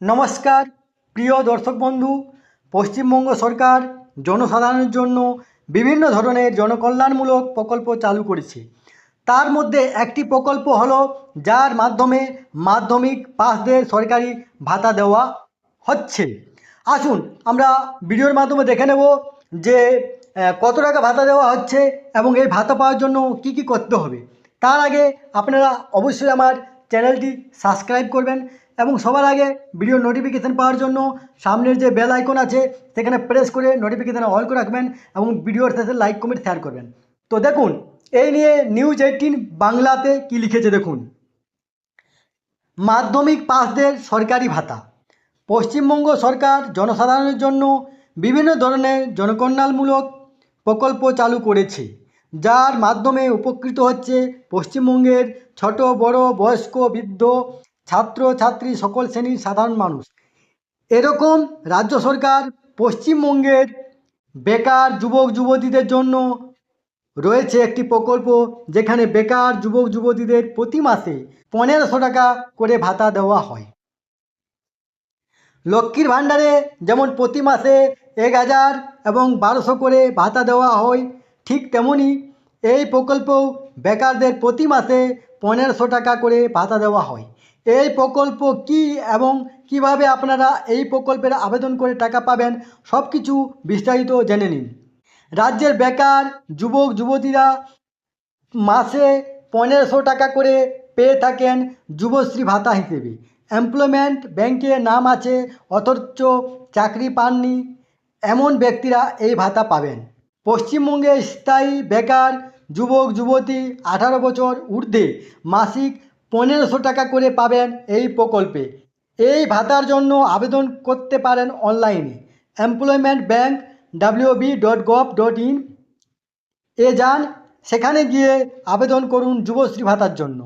নমস্কার, প্রিয় দর্শক বন্ধু, পশ্চিমবঙ্গ সরকার জনসাধারণের জন্য বিভিন্ন ধরনের জনকল্যাণমূলক প্রকল্প চালু করেছে। তার মধ্যে একটি প্রকল্প হলো, যার মাধ্যমে মাধ্যমিক পাসদের সরকারি ভাতা দেওয়া হচ্ছে। আসুন, আমরা ভিডিওর মাধ্যমে দেখে নেব যে কত টাকা ভাতা দেওয়া হচ্ছে এবং এই ভাতা পাওয়ার জন্য কি কি করতে হবে। তার আগে আপনারা অবশ্যই আমার চ্যানেলটি সাবস্ক্রাইব করবেন এবং সবার আগে ভিডিও নোটিফিকেশান পাওয়ার জন্য সামনের যে বেল আইকন আছে, সেখানে প্রেস করে নোটিফিকেশান অল করে রাখবেন এবং ভিডিওর শেষে লাইক কমেন্ট শেয়ার করবেন। তো দেখুন, এই নিয়ে নিউজ এইটিন বাংলাতে কি লিখেছে দেখুন? মাধ্যমিক পাসদের সরকারি ভাতা। পশ্চিমবঙ্গ সরকার জনসাধারণের জন্য বিভিন্ন ধরনের জনকল্যাণমূলক প্রকল্প চালু করেছে। যার মাধ্যমে উপকৃত হচ্ছে পশ্চিমবঙ্গের ছোট, বড়, বয়স্ক, বৃদ্ধ, ছাত্র, ছাত্রী, সকল শ্রেণির সাধারণ মানুষ। এরকম রাজ্য সরকার পশ্চিমবঙ্গের বেকার যুবক, যুবতীদের জন্য রয়েছে একটি প্রকল্প, যেখানে বেকার যুবক, যুবতীদের প্রতি মাসে পনেরোশো টাকা করে ভাতা দেওয়া হয়। লক্ষ্মীর ভাণ্ডারে যেমন প্রতি মাসে এক হাজার এবং বারোশো করে ভাতা দেওয়া হয়, ঠিক তেমনই এই প্রকল্পও বেকারদের প্রতি মাসে পনেরোশো টাকা করে ভাতা দেওয়া হয়। এই প্রকল্প কি এবং কীভাবে আপনারা এই প্রকল্পের আবেদন করে টাকা পাবেন সব কিছু বিস্তারিত জেনে নিন। রাজ্যের বেকার, যুবক, যুবতীরা মাসে পনেরোশো টাকা করে পেয়ে থাকেন যুবশ্রী ভাতা হিসেবে। এমপ্লয়মেন্ট ব্যাংকে নাম আছে, অথচ চাকরি পাননি, এমন ব্যক্তিরা এই ভাতা পাবেন। পশ্চিমবঙ্গে স্থায়ী বেকার যুবক, যুবতী আঠারো বছর ঊর্ধ্বে মাসিক পনেরোশো টাকা করে পাবেন এই প্রকল্পে। এই ভাতার জন্য আবেদন করতে পারেন অনলাইনে। Employment bank WB dot gov dot in এ যান, সেখানে গিয়ে আবেদন করুন যুবশ্রী ভাতার জন্য।